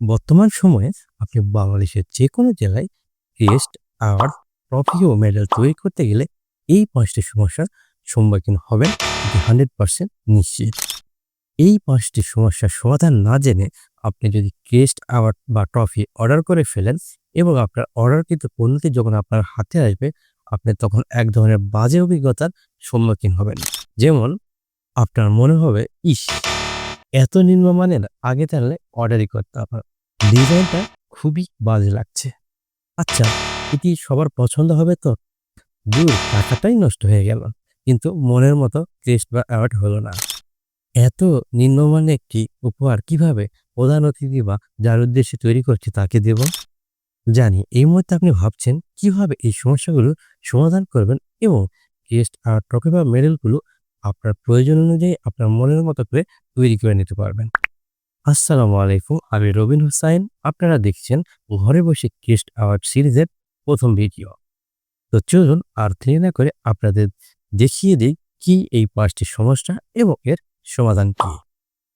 বর্তমান সময়ে আপনি বাংলাদেশের যে কোনো জেলায় ক্রেস্ট আওয়ার্ড ট্রফি ও মেডেল তৈরি করতে গেলে এই পাঁচটি সমস্যার সম্মুখীন হবেন হান্ড্রেড পার্সেন্ট নিশ্চিত। এই পাঁচটি সমস্যার সমাধান না জেনে আপনি যদি ক্রেস্ট আওয়ার্ড বা ট্রফি অর্ডার করে ফেলেন এবং আপনার অর্ডারকৃত পণ্যটি যখন আপনার হাতে আসবে, আপনি তখন এক ধরনের বাজে অভিজ্ঞতার সম্মুখীন হবেন। যেমন, আপনার মনে হবে, ইস, এত নিম্নমানের আগে তাহলে অর্ডারই করতে হবে ডিজাইনটা খুবই বাজে লাগছে। আচ্ছা এটি সবার পছন্দ হবে তো? দূর, টাকাটাই নষ্ট হয়ে গেল। কিন্তু মনের মতো ক্রেস্ট বা অ্যাওয়ার্ড হলো না। এত নিম্নমানের একটি উপহার কীভাবে প্রধান অতিথি বা যার উদ্দেশ্যে তৈরি করছে তাকে দেব? জানি, এই মুহূর্তে আপনি ভাবছেন কীভাবে এই সমস্যাগুলো সমাধান করবেন এবং ক্রেস্ট আর ট্রফি বা মেডেলগুলো আপনার প্রয়োজন অনুযায়ী আপনার মনের মতো করে তৈরি করে নিতে পারবেন। আসসালামু আলাইকুম, আমি রবিন হুসাইন। আপনারা দেখছেন ঘরে বসে কেস্ট আওয়ার্ড সিরিজের প্রথম ভিডিও। তো চলুন আর দেরি না করে আপনাদের দেখিয়ে দিই কি এই পাঁচটি সমস্যা এবং এর সমাধান কি।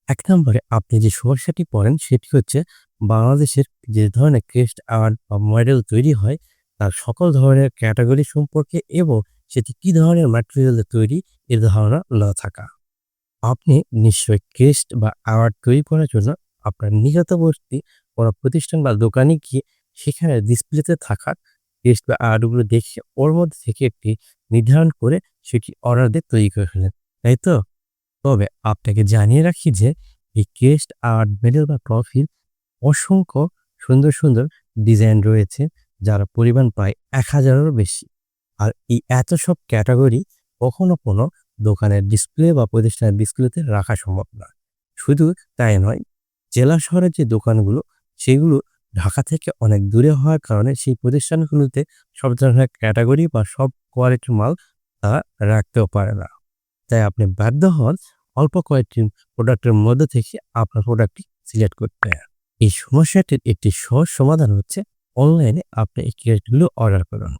এক নম্বরে আপনি যে সমস্যাটি পড়েন সেটি হচ্ছে বাংলাদেশের যে ধরনের ক্রেস্ট আওয়ার্ড বা মডেল তৈরি হয়, তার সকল ধরনের ক্যাটাগরি সম্পর্কে এবং সেটি কি ধরনের ম্যাটেরিয়ালে তৈরি, এর ধারণা না থাকা। আপনি নিশ্চয়ই ক্রেস্ট বা অ্যাওয়ার্ড তৈরি করার জন্য আপনার নিকটবর্তী কোনো প্রতিষ্ঠান বা দোকানে গিয়ে সেখানে ডিসপ্লেতে থাকা ক্রেস্ট বা অ্যাওয়ার্ডগুলো দেখে ওর মধ্যে থেকে একটি নির্ধারণ করে সেটি অর্ডার দিয়ে তৈরি করে ফেলেন, তাই তো? তবে আপনাকে জানিয়ে রাখি যে এই ক্রেস্ট অ্যাওয়ার্ড, মেডেল বা ট্রফির অসংখ্য সুন্দর সুন্দর ডিজাইন রয়েছে, যার পরিমাণ প্রায় এক হাজারেরও বেশি। আর এই এত সব ক্যাটাগরি কখনো কোনো দোকানের ডিসপ্লে বা প্রতিষ্ঠানের ডিসপ্লেতে রাখা সম্ভব না। শুধু তাই নয়, জেলা শহরের যে দোকানগুলো, সেগুলো ঢাকা থেকে অনেক দূরে হওয়ার কারণে সেই প্রতিষ্ঠানগুলোতে সব ধরনের ক্যাটাগরি বা সব কোয়ালিটির মাল তারা রাখতেও পারে না। তাই আপনি বাধ্য হন অল্প কয়েকটি প্রোডাক্টের মধ্যে থেকে আপনার প্রোডাক্টটি সিলেক্ট করতে। এই সমস্যাটির একটি সহজ সমাধান হচ্ছে অনলাইনে আপনি এই ক্রেডিটগুলো অর্ডার করুন।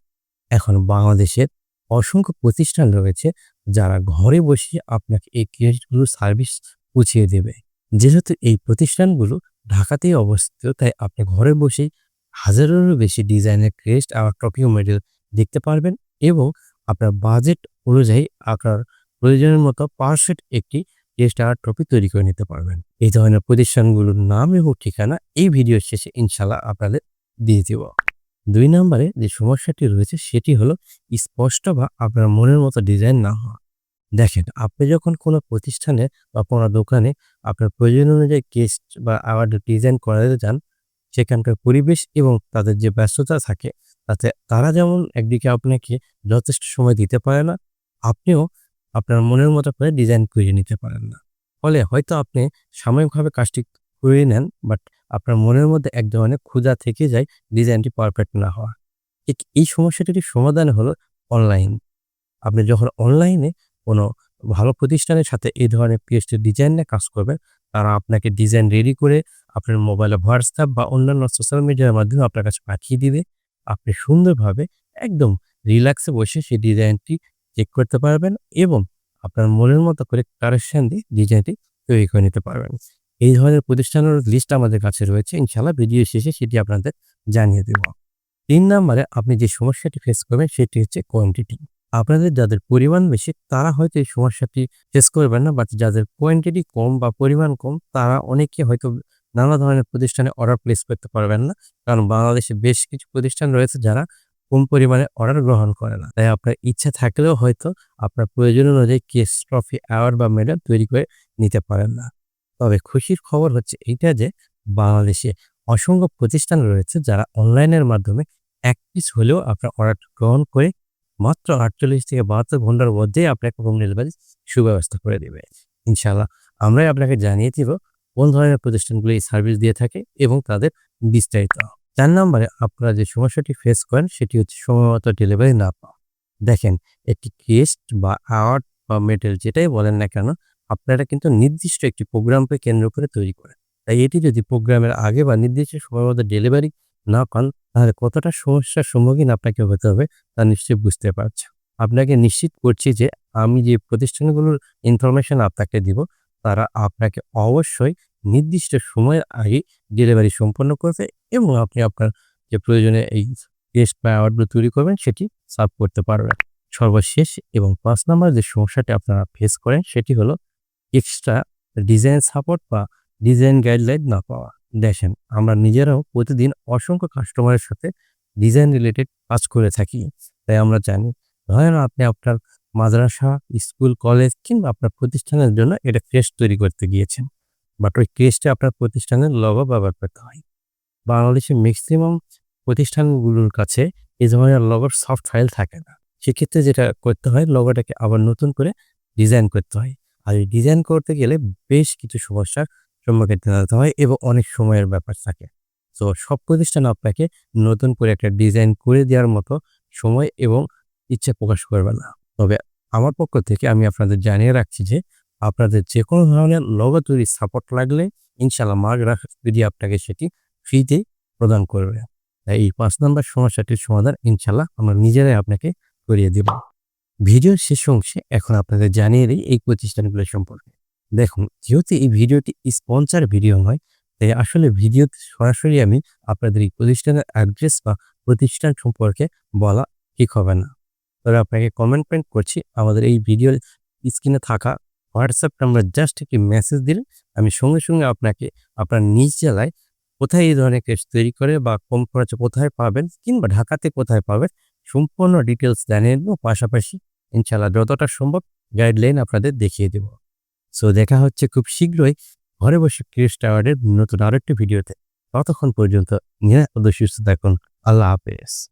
এখন বাংলাদেশের অসংখ্য প্রতিষ্ঠান রয়েছে যারা ঘরে বসে আপনাকে এই ক্রেডিটগুলো সার্ভিস পৌঁছিয়ে দেবে। যেহেতু এই প্রতিষ্ঠানগুলো ঢাকাতেই অবস্থিত, তাই আপনি ঘরে বসেই হাজারেরও বেশি ডিজাইনের ক্রেস্ট আর ট্রফি মেডেল দেখতে পারবেন এবং আপনার বাজেট অনুযায়ী আপনার প্রয়োজনের মতো পারফেক্ট একটি ক্রেস্ট আর ট্রফি তৈরি করে নিতে পারবেন। এই ধরনের প্রতিষ্ঠানগুলোর নাম এবং ঠিকানা এই ভিডিওর শেষে ইনশাল্লাহ আপনাদের দিয়ে দেব। দুই নম্বরে যে সমস্যাটি রয়েছে সেটি হলো স্পষ্ট বা আপনার মনের মতো ডিজাইন না হওয়া। দেখেন, আপনি যখন কোনো প্রতিষ্ঠানে বা কোনো দোকানে আপনার প্রয়োজন অনুযায়ী কেস্ট বা অ্যাওয়ার্ড ডিজাইন করাতে যান, সেখানকার পরিবেশ এবং তাদের যে ব্যস্ততা থাকে, তাতে তারা যেমন একদিকে আপনাকে যথেষ্ট সময় দিতে পারে না, আপনিও আপনার মনের মতো করে ডিজাইন করে নিতে পারেন না। ফলে হয়তো আপনি সাময়িকভাবে কাজটি করে নেন বাট আপনার মনের মধ্যে এক ধরনের ক্ষুধা থেকে যায় ডিজাইনটি পারফেক্ট না হওয়া। ঠিক এই সমস্যাটির সমাধান হলো অনলাইন আপনি যখন অনলাইনে কোনো ভালো প্রতিষ্ঠানের সাথে এই ধরনের পিএইচডি ডিজাইন নিয়ে কাজ করবেন, তারা আপনাকে ডিজাইন রেডি করে আপনার মোবাইলে হোয়াটসঅ্যাপ বা অন্যান্য সোশ্যাল মিডিয়ার মাধ্যমে আপনার কাছে পাঠিয়ে দিবে। আপনি সুন্দরভাবে একদম রিল্যাক্সে বসে সেই ডিজাইনটি চেক করতে পারবেন এবং আপনার মনের মতো করে কারেকশন দিয়ে ডিজাইনটি তৈরি করে নিতে পারবেন। এই ধরনের প্রতিষ্ঠানের লিস্ট আমাদের কাছে রয়েছে। ইনশাল্লাহ ভিডিও শেষে সেটি আপনাদের জানিয়ে দেব। তিন নম্বরে আপনি যে সমস্যাটি ফেস করবেন সেটি হচ্ছে কোয়ান্টিটি আপনাদের যাদের পরিমাণ বেশি, তারা হয়তো এই সমস্যাটি ফেস করবেন না বাট যাদের কোয়ান্টিটি কম বা পরিমাণ কম, তারা অনেকে হয়তো নানা ধরনের প্রতিষ্ঠানে অর্ডার প্লেস করতে পারবেন না। কারণ বাংলাদেশে বেশ কিছু প্রতিষ্ঠান রয়েছে যারা কম পরিমাণে অর্ডার গ্রহণ করে না। তাই আপনার ইচ্ছা থাকলেও হয়তো আপনার প্রয়োজন অনুযায়ী কেস ট্রফি অ্যাওয়ার্ড বা মেডেল তৈরি করে নিতে পারেন না। তবে খুশির খবর হচ্ছে এইটা যে বাংলাদেশে অসংখ্য প্রতিষ্ঠান রয়েছে যারা অনলাইনের মাধ্যমে এক পিস হলেও আপনার অর্ডার গ্রহণ করে মাত্র আটচল্লিশ থেকে বাহাত্তর ঘণ্টার মধ্যেই আপনাকে হোম ডেলিভারি সুব্যবস্থা করে দেবে। ইনশাল্লাহ আমরাই আপনাকে জানিয়ে দিব কোন ধরনের প্রতিষ্ঠানগুলো এই সার্ভিস দিয়ে থাকে এবং তাদের বিস্তারিত। চার নম্বরে আপনারা যে সমস্যাটি ফেস করেন সেটি হচ্ছে সময়মতো ডেলিভারি না পাওয়া। দেখেন একটি কেস্ট বা অ্যাওয়ার্ড বা মেডেল যেটাই বলেন না কেন আপনারা কিন্তু নির্দিষ্ট একটি প্রোগ্রামকে কেন্দ্র করে তৈরি করেন। তাই এটি যদি প্রোগ্রামের আগে বা নির্দিষ্ট সময় মতো ডেলিভারি না পান, তাহলে কতটা সমস্যার সম্মুখীন আপনাকে হতে হবে তা নিশ্চয়ই বুঝতে পারছেন। আপনাকে নিশ্চিত করছি যে আমি যে প্রতিষ্ঠানগুলোর ইনফরমেশন আপনাকে দিব, তারা আপনাকে অবশ্যই নির্দিষ্ট সময়ের আগে ডেলিভারি সম্পন্ন করবে এবং আপনি আপনার যে প্রয়োজনে এই টেস্ট বা অ্যাওয়ার্ডগুলো তৈরি করবেন, সেটি সার্ভ করতে পারবেন। সর্বশেষ এবং পাঁচ নাম্বার যে সমস্যাটি আপনারা ফেস করেন, সেটি হলো এক্সট্রা ডিজাইন সাপোর্ট বা ডিজাইন গাইডলাইন না পাওয়া। দেখেন, আমরা নিজেরাও প্রতিদিন অসংখ্য কাস্টমারের সাথে ডিজাইন রিলেটেড কাজ করে থাকি। তাই আমরা জানি, ধরেন আপনি আপনার মাদ্রাসা, স্কুল কলেজ কিংবা আপনার প্রতিষ্ঠানের জন্য এটা ক্রেস্ট তৈরি করতে গিয়েছেন। বাট ওই ক্রেস্টে আপনার প্রতিষ্ঠানের লগো ব্যবহার করতে হয়। বাংলাদেশের ম্যাক্সিমাম প্রতিষ্ঠানগুলোর কাছে এই ধরনের লগোর সফট ফাইল থাকে না। সেক্ষেত্রে যেটা করতে হয় লগোটাকে আবার নতুন করে ডিজাইন করতে হয়। আর এই ডিজাইন করতে গেলে বেশ কিছু সমস্যার সম্মুখীন হতে হয় এবং অনেক সময়ের ব্যাপার থাকে। তো সব প্রতিষ্ঠান আপনাকে নতুন করে একটা ডিজাইন করে দেওয়ার মতো সময় এবং ইচ্ছা প্রকাশ করবে না। তবে আমার পক্ষ থেকে আমি আপনাদের জানিয়ে রাখছি যে আপনাদের যে কোনো ধরনের লগো তৈরির সাপোর্ট লাগলে ইনশাল্লাহ মার্ক যদি আপনাকে সেটি ফ্রিতে প্রদান করবে। তাই এই পাঁচ নম্বর সমস্যাটির সমাধান ইনশাল্লাহ আমরা নিজেরাই আপনাকে করিয়ে দেব। ভিডিওর শেষ অংশে এখন আপনাদের জানিয়ে দিই এই প্রতিষ্ঠানগুলো সম্পর্কে। দেখুন, যেহেতু এই ভিডিওটি স্পন্সার ভিডিও নয়, তাই আসলে ভিডিওতে সরাসরি আমি আপনাদের এই প্রতিষ্ঠানের অ্যাড্রেস বা প্রতিষ্ঠান সম্পর্কে বলা ঠিক হবে না। তবে আপনাকে কমেন্ট পেন্ট করছি, আমাদের এই ভিডিওর স্ক্রিনে থাকা হোয়াটসঅ্যাপ নাম্বার জাস্ট একটি মেসেজ দিলে আমি সঙ্গে সঙ্গে আপনাকে আপনার নিজ জেলায় কোথায় এই ধরনের কেস তৈরি করে বা কম খরচে কোথায় পাবেন কিংবা ঢাকাতে কোথায় পাবেন সম্পূর্ণ ডিটেলস জানিয়ে দেবো, পাশাপাশি ইনশাল্লাহ যতটা সম্ভব গাইডলাইন আপনাদের দেখিয়ে দেব। সো দেখা হচ্ছে খুব শীঘ্রই ঘরে বসে ক্রিস অ্যাওয়ার্ডের নতুন আরেকটি ভিডিওতে। ততক্ষণ পর্যন্ত নিরাপদ সুস্থ থাকুন। আল্লাহ হাফেজ।